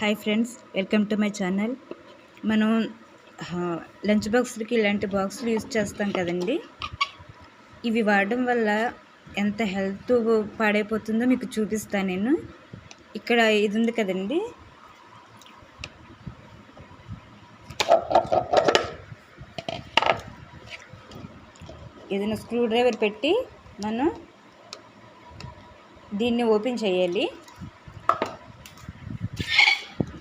Hi friends welcome to my channel. మనం lunch బాక్స్లకి ఇలాంటి బాక్సులు యూజ్ చేస్తాం కదండి. ఇవి వాడడం వల్ల ఎంత హెల్త్ పాడైపోతుందో మీకు చూపిస్తాను నేను. ఇక్కడ ఇది ఉంది కదండి. ఏదైనా స్క్రూ డ్రైవర్ పెట్టి మనం దీన్ని ఓపెన్ చేయాలి.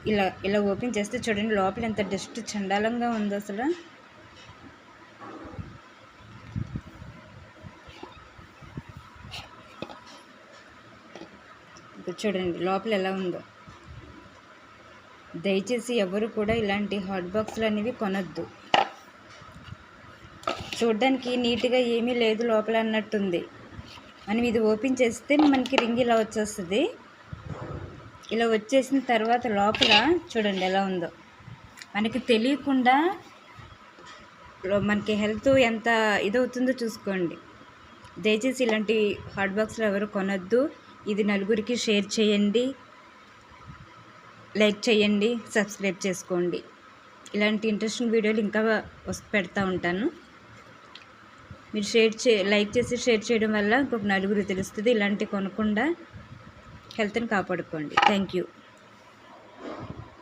ఇలా ఇలా ఓపెన్ చేస్తే చూడండి లోపల ఎంత డస్ట్ చండాలంగా ఉందో అసలు. చూడండి లోపల ఎలా ఉందో. దయచేసి ఎవరు కూడా ఇలాంటి హాట్ బాక్స్లు అనేవి కొనొద్దు. చూడ్డానికి నీట్గా ఏమీ లేదు లోపల అన్నట్టుంది. మనం ఇది ఓపెన్ చేస్తే మనకి రింగ్ ఇలా వచ్చేస్తుంది. ఇలా వచ్చేసిన తర్వాత లోపల చూడండి ఎలా ఉందో. మనకి తెలియకుండా మనకి హెల్త్ ఎంత ఇదవుతుందో చూసుకోండి. దయచేసి ఇలాంటి హాట్ బాక్స్లు ఎవరు కొనొద్దు. ఇది నలుగురికి షేర్ చేయండి. లైక్ చేయండి సబ్స్క్రైబ్ చేసుకోండి. ఇలాంటి ఇంట్రెస్టింగ్ వీడియోలు ఇంకా వస్తు పెడతా ఉంటాను. మీరు షేర్ చే లైక్ చేసి షేర్ చేయడం వల్ల ఇంకొక నలుగురు తెలుస్తుంది. ఇలాంటివి కొనకుండా హెల్త్ని కాపాడుకోండి. Thank you